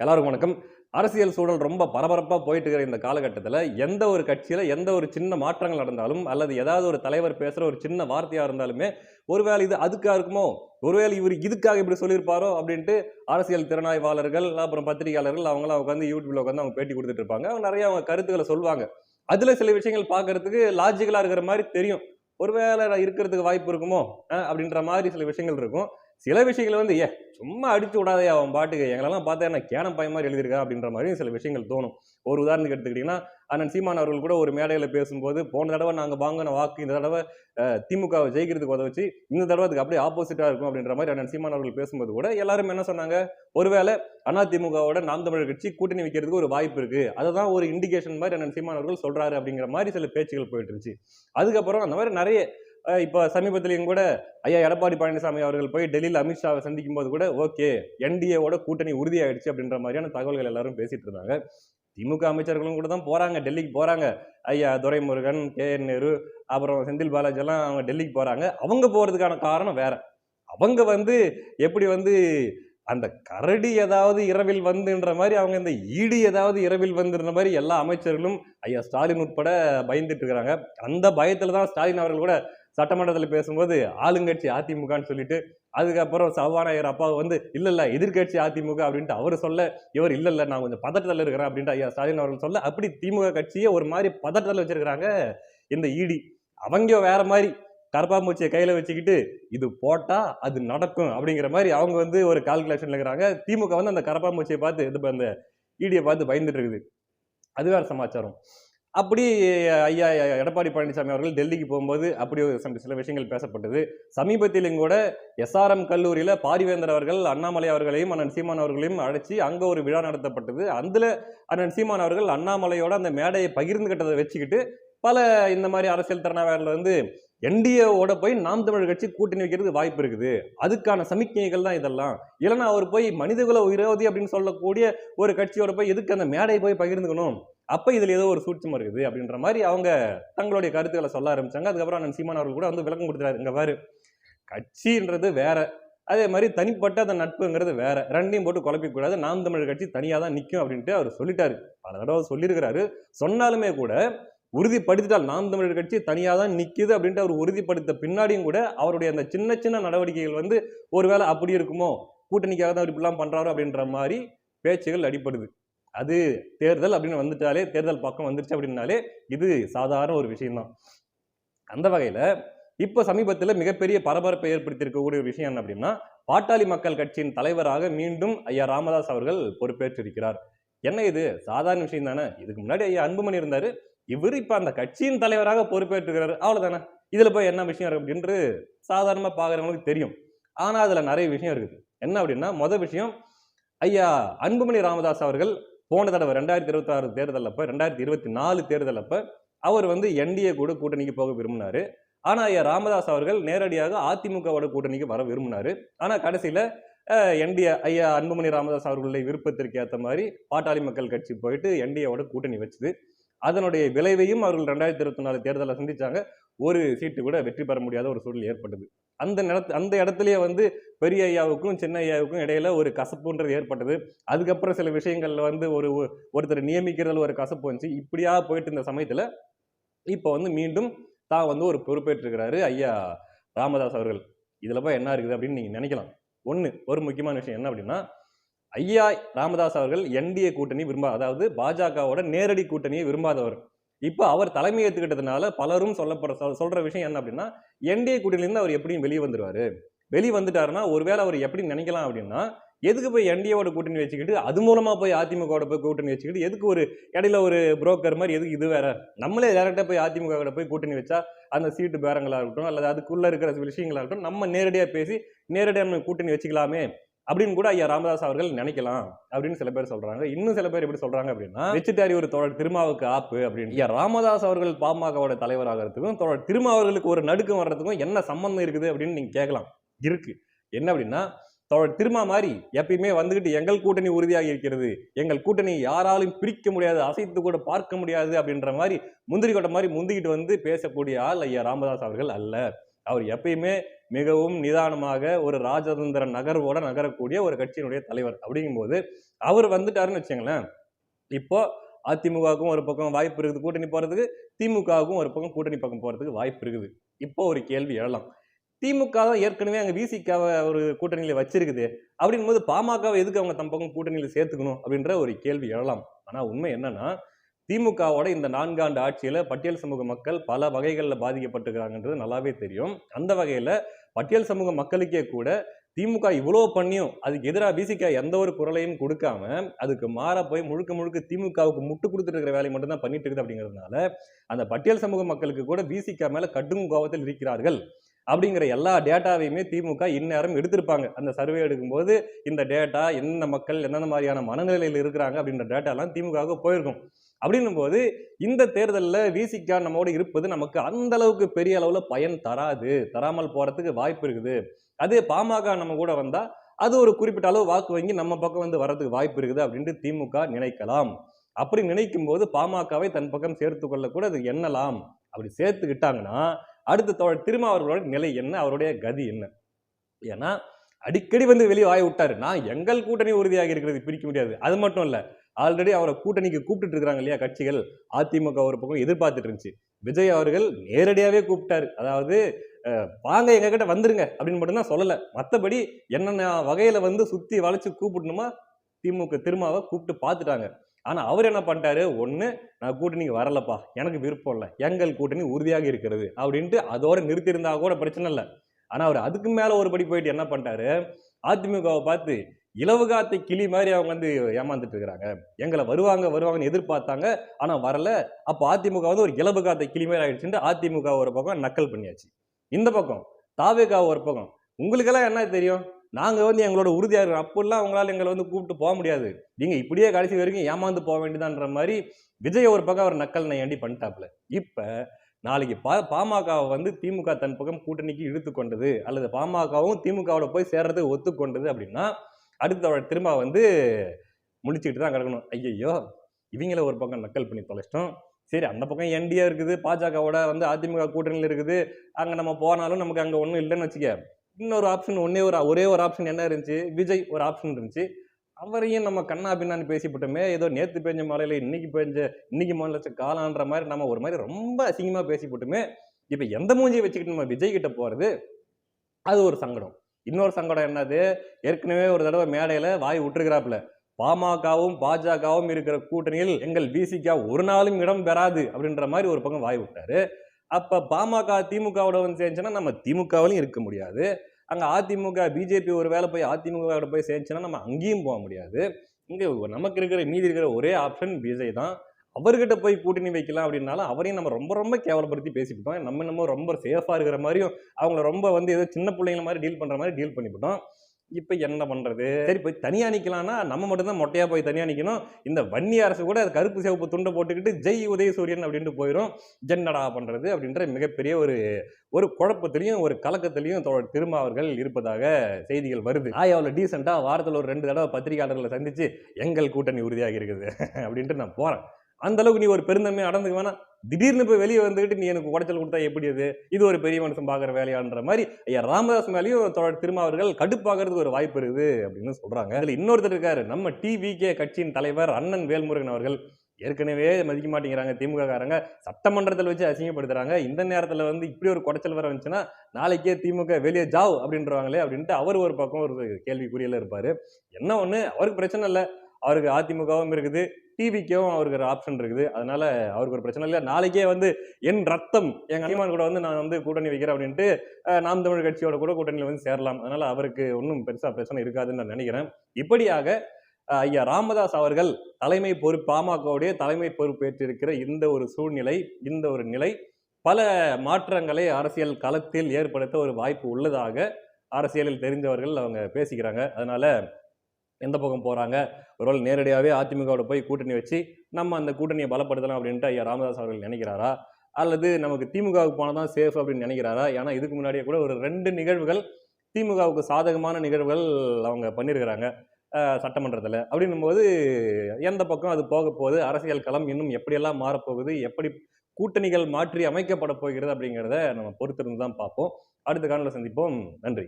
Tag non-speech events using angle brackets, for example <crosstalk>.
எல்லாருக்கும் வணக்கம். அரசியல் சூழல் ரொம்ப பரபரப்பாக போயிட்டு இருக்கிற இந்த காலகட்டத்தில் எந்த ஒரு கட்சியில் எந்த ஒரு சின்ன மாற்றங்கள் நடந்தாலும் அல்லது ஏதாவது ஒரு தலைவர் பேசுகிற ஒரு சின்ன வார்த்தையாக இருந்தாலுமே ஒருவேளை இது அதுக்காக இருக்குமோ ஒருவேளை இவர் இதுக்காக இப்படி சொல்லியிருப்பாரோ அப்படின்ட்டு அரசியல் திறனாய்வாளர்கள் அப்புறம் பத்திரிகையாளர்கள் அவங்களாம் உட்காந்து யூடியூப்ல உட்காந்து அவங்க பேட்டி கொடுத்துட்டு இருப்பாங்க. அவங்க நிறைய அவங்க கருத்துக்களை சொல்லுவாங்க. அதில் சில விஷயங்கள் பார்க்கறதுக்கு லாஜிக்கலாக இருக்கிற மாதிரி தெரியும். ஒருவேளை இருக்கிறதுக்கு வாய்ப்பு இருக்குமோ அப்படின்ற மாதிரி சில விஷயங்கள் இருக்கும். சில விஷயங்கள் வந்து ஏ சும்மா அடித்து விடாதே அவன் பாட்டுக்கு. எங்களெல்லாம் பார்த்தா என்ன கேனம் பையன் மாதிரி எழுதியிருக்கா? அப்படின்ற மாதிரி சில விஷயங்கள் தோணும். ஒரு உதாரணத்துக்கு எடுத்துக்கிட்டிங்கன்னா அண்ணன் சீமான் அவர்கள் கூட ஒரு மேடையில் பேசும்போது போன தடவை நாங்கள் வாங்கின வாக்கு இந்த தடவை திமுகவை ஜெயிக்கிறதுக்கு உதவச்சு இந்த தடவை அதுக்கு அப்படியே ஆப்போசிட்டாக இருக்கும் அப்படின்ற மாதிரி அண்ணன் சீமான் அவர்கள் பேசும்போது கூட எல்லாரும் என்ன சொன்னாங்க ஒருவேளை அதிமுகவோட நாம் தமிழர் கட்சி கூட்டணி வைக்கிறதுக்கு ஒரு வாய்ப்பு இருக்கு. அதை தான் ஒரு இண்டிகேஷன் மாதிரி அண்ணன் சீமான் அவர்கள் சொல்றாரு அப்படிங்கிற மாதிரி சில பேச்சுகள் போயிட்டு இருந்துச்சு. அதுக்கப்புறம் அந்த மாதிரி நிறைய இப்போ சமீபத்திலையும் கூட ஐயா எடப்பாடி பழனிசாமி அவர்கள் போய் டெல்லியில் அமித்ஷாவை சந்திக்கும் போது கூட ஓகே என்டிஏவோட கூட்டணி உறுதியாயிடுச்சு அப்படின்ற மாதிரியான தகவல்கள் எல்லாரும் பேசிட்டு இருந்தாங்க. திமுக அமைச்சர்களும் கூட தான் போகிறாங்க டெல்லிக்கு போகிறாங்க ஐயா துரைமுருகன் கே என் நேரு அப்புறம் செந்தில் பாலாஜி எல்லாம் அவங்க டெல்லிக்கு போகிறாங்க அவங்க போகிறதுக்கான காரணம் வேற. அவங்க வந்து எப்படி வந்து அந்த கரடி ஏதாவது இரவில் வந்துன்ற மாதிரி அவங்க இந்த ஈடு ஏதாவது இரவில் வந்துன்ற மாதிரி எல்லா அமைச்சர்களும் ஐயா ஸ்டாலின் உட்பட பயந்துட்டு இருக்கிறாங்க அந்த பயத்தில் தான் ஸ்டாலின் அவர்கள் கூட சட்டமன்றத்தில் பேசும்போது ஆளுங்கட்சி அதிமுகன்னு சொல்லிட்டு அதுக்கப்புறம் சபாநாயகர் அப்பா வந்து இல்லை இல்லை எதிர்க்கட்சி அதிமுக அப்படின்ட்டு அவர் சொல்ல இவர் இல்லை இல்லை நான் கொஞ்சம் பதட்டத்தில் இருக்கிறேன் அப்படின்ட்டு ஐயா ஸ்டாலின் அவர்கள் சொல்ல அப்படி திமுக கட்சியை ஒரு மாதிரி பதட்டத்தில் வச்சிருக்கிறாங்க இந்த இடி. அவங்க வேற மாதிரி கரப்பாம்பூச்சியை கையில் வச்சுக்கிட்டு இது போட்டா அது நடக்கும் அப்படிங்கிற மாதிரி அவங்க வந்து ஒரு கால்குலேஷன்ல இருக்கிறாங்க. திமுக வந்து அந்த கரப்பாம்பூச்சியை பார்த்து இது அந்த இடியை பார்த்து பயந்துட்டு இருக்குது. அது வேற சமாச்சாரம். அப்படி ஐயா எடப்பாடி பழனிசாமி அவர்கள் டெல்லிக்கு போகும்போது அப்படி ஒரு சில- சில விஷயங்கள் பேசப்பட்டது. சமீபத்திலும் கூட எஸ்ஆர்எம் கல்லூரியில் பாரிவேந்தர் அவர்கள் அண்ணாமலை அவர்களையும் அண்ணன் சீமான் அவர்களையும் அழைச்சி அங்கே ஒரு விழா நடத்தப்பட்டது. அதில் அண்ணன் சீமான் அவர்கள் அண்ணாமலையோட அந்த மேடையை பகிர்ந்துகிட்டதை வச்சுக்கிட்டு பல இந்த மாதிரி அரசியல் திறனாளர்கள் வந்து என்டிஏவோட போய் நாம் தமிழர் கட்சி கூட்டணி வைக்கிறது வாய்ப்பு இருக்குது. அதுக்கான சமிக்ஞைகள் தான் இதெல்லாம். இல்லைன்னா அவர் போய் மனிதகுல விரோதி அப்படின்னு சொல்லக்கூடிய ஒரு கட்சியோட போய் எதுக்கு அந்த மேடையை போய் பகிர்ந்துக்கணும்? அப்போ இதில் ஏதோ ஒரு சூட்சம் இருக்குது அப்படின்ற மாதிரி அவங்க தங்களுடைய கருத்துக்களை சொல்ல ஆரம்பிச்சாங்க. அதுக்கப்புறம் அண்ணன் சீமான் அவர்கள் கூட வந்து விளக்கம் கொடுத்துறாரு இங்கே பாரு கட்சின்றது வேற. அதே மாதிரி தனிப்பட்ட அந்த நட்புங்கிறது வேற. ரெண்டையும் போட்டு குழப்பிக்கூடாது நாம் தமிழர் கட்சி தனியாக தான் நிற்கும் அப்படின்ட்டு அவர் சொல்லிட்டாரு. பல தடவை சொல்லியிருக்கிறாரு. சொன்னாலுமே கூட உறுதிப்படுத்திட்டால் நாம் தமிழர் கட்சி தனியாக தான் நிற்கிது அப்படின்ட்டு அவர் உறுதிப்படுத்த பின்னாடியும் கூட அவருடைய அந்த சின்ன சின்ன நடவடிக்கைகள் வந்து ஒருவேளை அப்படி இருக்குமோ? கூட்டணிக்காக தான் அவர் இப்படிலாம் பண்ணுறாரு அப்படின்ற மாதிரி பேச்சுகள் அடிப்படுது அது தேர்தல் அப்படின்னு வந்துட்டாலே தேர்தல் பக்கம் வந்துருச்சு அப்படின்னாலே இது சாதாரண ஒரு விஷயம்தான். அந்த வகையில் இப்போ சமீபத்தில் மிகப்பெரிய பரபரப்பை ஏற்படுத்தியிருக்கக்கூடிய ஒரு விஷயம் என்ன அப்படின்னா பாட்டாளி மக்கள் கட்சியின் தலைவராக மீண்டும் ஐயா ராமதாஸ் அவர்கள் பொறுப்பேற்றிருக்கிறார். என்ன இது? சாதாரண விஷயம் தானே? இதுக்கு முன்னாடி ஐயா அன்புமணி இருந்தார். இவர் இப்போ அந்த கட்சியின் தலைவராக பொறுப்பேற்றுக்கிறாரு அவ்வளோதானே இதில் போய் என்ன விஷயம் இருக்குது அப்படின்ட்டு சாதாரணமாக பார்க்குறவங்களுக்கு தெரியும். ஆனால் அதில் நிறைய விஷயம் இருக்குது. என்ன அப்படின்னா மொதல் விஷயம் ஐயா அன்புமணி ராமதாஸ் அவர்கள் போன தடவை ரெண்டாயிரத்தி இருபத்தி ஆறு தேர்தல் அப்போ ரெண்டாயிரத்தி இருபத்தி நாலு தேர்தல் அப்போ அவர் வந்து என்டிஏ கூட கூட்டணிக்கு போக விரும்பினார். ஆனால் ஐயா ராமதாஸ் அவர்கள் நேரடியாக அதிமுகவோட கூட்டணிக்கு வர விரும்பினார். ஆனால் கடைசியில் என்டிஏ ஐயா அன்புமணி ராமதாஸ் அவர்களுடைய விருப்பத்திற்கு ஏற்ற மாதிரி பாட்டாளி மக்கள் கட்சி போயிட்டு என்டிஏவோட கூட்டணி வச்சுது. அதனுடைய விளைவையும் அவர்கள் ரெண்டாயிரத்தி இருபத்தி நாலு தேர்தலில் சந்திச்சாங்க. ஒரு சீட்டு கூட வெற்றி பெற முடியாத ஒரு சூழல் ஏற்பட்டது. அந்த நிலத்து அந்த இடத்துலயே வந்து பெரிய ஐயாவுக்கும் சின்ன ஐயாவுக்கும் இடையில ஒரு கசப்புன்றது ஏற்பட்டது. அதுக்கப்புறம் சில விஷயங்கள்ல வந்து ஒரு ஒருத்தர் நியமிக்கிறதுல ஒரு கசப்பு வந்துச்சு. இப்படியா போயிட்டு இருந்த சமயத்துல இப்போ வந்து மீண்டும் தான் வந்து ஒரு பொறுப்பேற்றிருக்கிறாரு ஐயா ராமதாஸ் அவர்கள். இதுல போய் என்ன இருக்குது அப்படின்னு நீங்க நினைக்கலாம். ஒன்று ஒரு முக்கியமான விஷயம் என்ன அப்படின்னா ஐயா ராமதாஸ் அவர்கள் என்டிஏ கூட்டணி விரும்பா அதாவது பாஜகவோட நேரடி கூட்டணியை விரும்பாதவர். இப்போ அவர் தலைமை ஏற்றுக்கிட்டதுனால பலரும் சொல்லப்படுற சொல்- சொல்ற விஷயம் என்ன அப்படின்னா என்டிஏ கூட்டணியிலிருந்து அவர் எப்படியும் வெளியே வந்துடுவார் வெளியே வந்துட்டாருன்னா ஒருவேளை அவர் எப்படி நினைக்கலாம் அப்படின்னா எதுக்கு போய் என்டிஏவோட கூட்டணி வச்சுக்கிட்டு அது மூலமாக போய் அதிமுகவோட போய் கூட்டணி வச்சுக்கிட்டு எதுக்கு ஒரு இடையில ஒரு புரோக்கர் மாதிரி எதுக்கு இது வேற? நம்மளே டேரெக்டாக போய் அதிமுக போய் கூட்டணி வச்சா அந்த சீட்டு பேரங்களாக இருக்கட்டும் அல்லது அதுக்குள்ளே இருக்கிற விஷயங்களா இருக்கட்டும் நம்ம நேரடியாக பேசி நேரடியாக நம்ம கூட்டணி வச்சுக்கலாமே. அப்படின்னு கூட ஐயா ராமதாஸ் அவர்கள் நினைக்கலாம் அப்படின்னு சில பேர் சொல்றாங்க. இன்னும் சில பேர் எப்படி சொல்றாங்க அப்படின்னா வெச்சிட்டாரி ஒரு தோழர் திருமாவுக்கு ஆப்பு அப்படின்னு. ஐயா ராமதாஸ் அவர்கள் பாமகவோட தலைவராகிறதுக்கும் தோழர் திருமா அவர்களுக்கு ஒரு நடுக்கம் வர்றதுக்கும் என்ன சம்பந்தம் இருக்குது அப்படின்னு நீங்க கேட்கலாம். இருக்கு. என்ன அப்படின்னா தோழர் திருமா மாதிரி எப்பயுமே வந்துகிட்டு எங்கள் கூட்டணி உறுதியாக இருக்கிறது. எங்கள் கூட்டணி யாராலும் பிரிக்க முடியாது அசைத்து கூட பார்க்க முடியாது அப்படின்ற மாதிரி முந்திரி கொட்டை மாதிரி முந்திக்கிட்டு வந்து பேசக்கூடிய ஆள் ஐயா ராமதாஸ் அவர்கள் அல்ல. அவர் எப்பயுமே மிகவும் நிதானமாக ஒரு ராஜதந்திர நகர்வோட நகரக்கூடிய ஒரு கட்சியினுடைய தலைவர் அப்படிங்கும்போது அவர் வந்துட்டாருன்னு வச்சுங்களேன். இப்போ அதிமுகவுக்கும் ஒரு பக்கம் வாய்ப்பு இருக்குது கூட்டணி போகிறதுக்கு திமுகவுக்கும் ஒரு பக்கம் கூட்டணி பக்கம் போகிறதுக்கு வாய்ப்பு இருக்குது. இப்போ ஒரு கேள்வி எழலாம். திமுக தான் ஏற்கனவே அங்கே விசிகாவை ஒரு கூட்டணியில் வச்சிருக்குது. அப்படின் போது பாமகவை எதுக்கு அவங்க தம் பக்கம் கூட்டணியில் சேர்த்துக்கணும் அப்படின்ற ஒரு கேள்வி எழலாம். ஆனால் உண்மை என்னன்னா திமுகவோட இந்த நான்காண்டு ஆட்சியில் பட்டியல் சமூக மக்கள் பல வகைகளில் பாதிக்கப்பட்டுக்கிறாங்கன்றது நல்லாவே தெரியும். அந்த வகையில் பட்டியல் சமூக மக்களுக்கே கூட திமுக இவ்வளோ பண்ணியும் அதுக்கு எதிராக பிசிக எந்த ஒரு குரலையும் கொடுக்காம அதுக்கு மாற போய் முழுக்க முழுக்க திமுகவுக்கு முட்டு கொடுத்துட்டு இருக்கிற வேலையை மட்டும்தான் பண்ணிட்டு இருக்குது அப்படிங்கிறதுனால அந்த பட்டியல் சமூக மக்களுக்கு கூட பிசிக மேலே கடும் கோபத்தில் இருக்கிறார்கள். அப்படிங்கிற எல்லா டேட்டாவையுமே திமுக இந்நேரம் எடுத்திருப்பாங்க. அந்த சர்வே எடுக்கும்போது இந்த டேட்டா எந்த மக்கள் எந்தெந்த மாதிரியான மனநிலையில் இருக்கிறாங்க அப்படின்ற டேட்டாலாம் திமுகவுக்கு போயிருக்கும். அப்படின்னும் போது இந்த தேர்தலில் விசிகா நம்மோடு இருப்பது நமக்கு அந்த அளவுக்கு பெரிய அளவில் பயன் தராது தராமல் போகிறதுக்கு வாய்ப்பு இருக்குது. அதே பாமக நம்ம கூட வந்தால் அது ஒரு குறிப்பிட்ட அளவு வாக்கு வங்கி நம்ம பக்கம் வந்து வர்றதுக்கு வாய்ப்பு இருக்குது அப்படின்ட்டு திமுக நினைக்கலாம். அப்படி நினைக்கும் போது பாமகவை தன் பக்கம் சேர்த்து கொள்ளக்கூட கூட அது எண்ணலாம். அப்படி சேர்த்துக்கிட்டாங்கன்னா அடுத்த தோழர் திருமாவர்களோட நிலை என்ன? அவருடைய கதி என்ன? ஏன்னா அடிக்கடி வந்து வெளியே வாய் விட்டாரு. நான் எங்கள் கூட்டணி உறுதியாக இருக்கிறது பிரிக்க முடியாது. அது மட்டும் இல்லை ஆல்ரெடி அவரை கூட்டணிக்கு கூப்பிட்டுட்டு இருக்காங்க இல்லையா கட்சிகள்? அதிமுக ஒரு பக்கம் எதிர்பார்த்துட்டு இருந்துச்சு. விஜய் அவர்கள் நேரடியாகவே கூப்பிட்டாரு. அதாவது வாங்க எங்க கிட்ட வந்துருங்க அப்படின்னு மட்டும்தான் சொல்லலை. மற்றபடி என்னென்ன வகையில் வந்து சுற்றி வளைச்சு கூப்பிடணுமா திமுக திருமாவை கூப்பிட்டு பார்த்துட்டாங்க. ஆனால் அவர் என்ன பண்ணிட்டாரு? ஒன்று நான் கூட்டணிக்கு வரலப்பா. எனக்கு விருப்பம் இல்லை. எங்கள் கூட்டணி உறுதியாக இருக்கிறது. அப்படின்ட்டு அதோட நிறுத்தியிருந்தா கூட பிரச்சனை இல்லை. ஆனால் அவர் அதுக்கு மேலே ஒரு படி போயிட்டு என்ன பண்ணிட்டாரு? அதிமுகவை பார்த்து இலவுகாத்தை கிளி மாதிரி அவங்க வந்து ஏமாந்துட்டு இருக்கிறாங்க எங்களை வருவாங்க வருவாங்கன்னு எதிர்பார்த்தாங்க ஆனால் வரல. அப்போ அதிமுக வந்து ஒரு இலவுகாத்தை கிளி மாதிரி ஆயிடுச்சுட்டு அதிமுக ஒரு பக்கம் நக்கல் பண்ணியாச்சு. இந்த பக்கம் தாவேகா ஒரு பக்கம். உங்களுக்கெல்லாம் என்ன தெரியும்? நாங்கள் வந்து எங்களோட உறுதியாக இருக்கோம். அப்படிலாம் அவங்களால எங்களை வந்து கூப்பிட்டு போக முடியாது. நீங்கள் இப்படியே கடைசி வரைக்கும் ஏமாந்து போக வேண்டியதான்ற மாதிரி விஜய் ஒரு பக்கம் அவர் நக்கல் நையாண்டி பண்ணிட்டாப்ல இப்போ நாளைக்கு பா பாமகவை வந்து திமுக தன் பக்கம் கூட்டணிக்கு இழுத்து கொண்டது அல்லது பாமகவும் திமுகவோட போய் சேர்றது ஒத்துக்கொண்டது அப்படின்னா அடுத்த திரும்ப வந்து முடிச்சுக்கிட்டு தான் கிடக்கணும். ஐயையோ இவங்கள ஒரு பக்கம் நக்கல் பண்ணி தொலைச்சிட்டோம். சரி அந்த பக்கம் என்டிஏ இருக்குது பாஜகவோட வந்து அதிமுக கூட்டணியில் இருக்குது. அங்கே நம்ம போனாலும் நமக்கு அங்கே ஒன்றும் இல்லைன்னு வச்சுக்க. இன்னொரு ஆப்ஷன் ஒன்றே ஒரு ஒரே ஒரு ஆப்ஷன் என்ன இருந்துச்சு? விஜய் ஒரு ஆப்ஷன் இருந்துச்சு. அவரையும் நம்ம கண்ணா பின்னான்னு பேசிவிட்டோமே ஏதோ நேற்று பெஞ்ச மழையில இன்னைக்கு பெஞ்ச இன்னைக்கு மழை காலான்ற மாதிரி நம்ம ஒரு மாதிரி ரொம்ப அசிங்கமாக பேசிவிட்டோமே இப்போ எந்த மூஞ்சியை வச்சுக்கிட்டு நம்ம விஜய் கிட்ட போகிறது அது ஒரு சங்கடம். இன்னொரு சங்கடம் என்னது? ஏற்கனவே ஒரு தடவை மேடையில் வாய் விட்டுருக்கிறாப்புல. பாமகவும் பாஜகவும் இருக்கிற கூட்டணியில் எங்கள் பிசிகா ஒரு நாளும் இடம் பெறாது அப்படின்ற மாதிரி ஒரு பக்கம் வாய் விட்டாரு. அப்போ பாமக திமுகவோட வந்து சேர்ந்துச்சுன்னா நம்ம திமுகவிலையும் இருக்க முடியாது. அங்கே அதிமுக பிஜேபி ஒரு வேலை போய் அதிமுகவோட போய் சேர்ந்துச்சுன்னா நம்ம அங்கேயும் போக முடியாது. இங்கே நமக்கு இருக்கிற மீதி இருக்கிற ஒரே ஆப்ஷன் பிஜே தான். அவர்கிட்ட போய் கூட்டணி வைக்கலாம் அப்படின்னாலும் அவரையும் நம்ம ரொம்ப ரொம்ப கேவலப்படுத்தி பேசிவிட்டோம். நம்ம நம்ம ரொம்ப சேஃபாக இருக்கிற மாதிரியும் அவங்கள ரொம்ப வந்து ஏதோ சின்ன பிள்ளைங்கள மாதிரி டீல் பண்ணுற மாதிரி டீல் பண்ணிவிட்டோம். இப்போ என்ன பண்ணுறது சரி போய் தனியாக நிற்கலாம்னா நம்ம மட்டும்தான் மொட்டையாக போய் தனியாக நிற்கணும் இந்த வன்னி அரசு கூட அது கருப்பு சிவப்பு துண்டை போட்டுக்கிட்டு ஜெய் உதயசூரியன் அப்படின்ட்டு போயிடும் ஜென்னடா பண்ணுறது அப்படின்ற மிகப்பெரிய ஒரு ஒரு குழப்பத்திலையும் ஒரு கலக்கத்திலையும் தோழர் திருமா அவர்கள் இருப்பதாக செய்திகள் வருது. ஆய் அவ்வளோ டீசெண்டாக வாரத்தில் ஒரு ரெண்டு தடவை பத்திரிகையாளர்களை சந்தித்து எங்கள் கூட்டணி உறுதியாக இருக்குது <laughs> அப்படின்ட்டு நான் போகிறேன் அந்த அளவுக்கு நீ ஒரு பெருந்தன்மை அடந்துக்க வேணாம். திடீர்னு போய் வெளியே வந்துக்கிட்டு நீ எனக்கு உடச்சல் கொடுத்தா எப்படி அது? இது ஒரு பெரிய மனுஷன் பார்க்குற வேலையான்ற மாதிரி ஐயா ராமதாஸ் மேலேயும் தொடர் திருமா அவர்கள் கடுப்பாகிறதுக்கு ஒரு வாய்ப்பு இருக்குது அப்படின்னு சொல்கிறாங்க அதில் இன்னொருத்தர் இருக்காரு நம்ம டிவிகே கட்சியின் தலைவர் அண்ணன் வேல்முருகன் அவர்கள். ஏற்கனவே மதிக்க மாட்டேங்கிறாங்க திமுக காரங்க. சட்டமன்றத்தில் வச்சு அசிங்கப்படுத்துறாங்க. இந்த நேரத்தில் வந்து இப்படி ஒரு குடைச்சல் வர வந்துச்சுன்னா நாளைக்கே திமுக வெளியே ஜாவ் அப்படின்றவாங்களே அப்படின்ட்டு அவர் ஒரு பக்கம் ஒரு கேள்விக்குரியல இருப்பார். என்ன ஒன்று அவருக்கு பிரச்சனை இல்லை. அவருக்கு அதிமுகவும் இருக்குது டிவிக்கும் அவருக்கு ஒரு ஆப்ஷன் இருக்குது. அதனால அவருக்கு ஒரு பிரச்சனை இல்லை. நாளைக்கே வந்து என் ரத்தம் எங்கள் அனிமான் கூட வந்து நான் வந்து கூட்டணி வைக்கிறேன் அப்படின்ட்டு நாம் தமிழ் கட்சியோட கூட கூட்டணியில் வந்து சேரலாம். அதனால அவருக்கு ஒன்றும் பெருசாக பிரச்சனை இருக்காதுன்னு நான் நினைக்கிறேன். இப்படியாக ஐயா ராமதாஸ் அவர்கள் தலைமை பொறுப்பு பாமகவுடைய தலைமை பொறுப்பேற்றிருக்கிற இந்த ஒரு சூழ்நிலை இந்த ஒரு நிலை பல மாற்றங்களை அரசியல் களத்தில் ஏற்படுத்த ஒரு வாய்ப்பு உள்ளதாக அரசியலில் தெரிந்தவர்கள் அவங்க பேசிக்கிறாங்க. அதனால எந்த பக்கம் போகிறாங்க ஒருவேளை நேரடியாகவே அதிமுகவோட போய் கூட்டணி வச்சு நம்ம அந்த கூட்டணியை பலப்படுத்தலாம் அப்படின்ட்டு ஐயா ராமதாஸ் அவர்கள் நினைக்கிறாரா? அல்லது நமக்கு திமுகவுக்கு போனால் தான் சேஃப் அப்படின்னு நினைக்கிறாரா? ஏன்னா இதுக்கு முன்னாடியே கூட ஒரு ரெண்டு நிகழ்வுகள் திமுகவுக்கு சாதகமான நிகழ்வுகள் அவங்க பண்ணியிருக்கிறாங்க சட்டமன்றத்தில். அப்படின்னும்போது எந்த பக்கம் அது போக போகுது? அரசியல் களம் இன்னும் எப்படியெல்லாம் மாறப்போகுது? எப்படி கூட்டணிகள் மாற்றி அமைக்கப்பட போகிறது அப்படிங்கிறத நம்ம பொறுத்திருந்து தான் பார்ப்போம். அடுத்த காணொலியில் சந்திப்போம். நன்றி.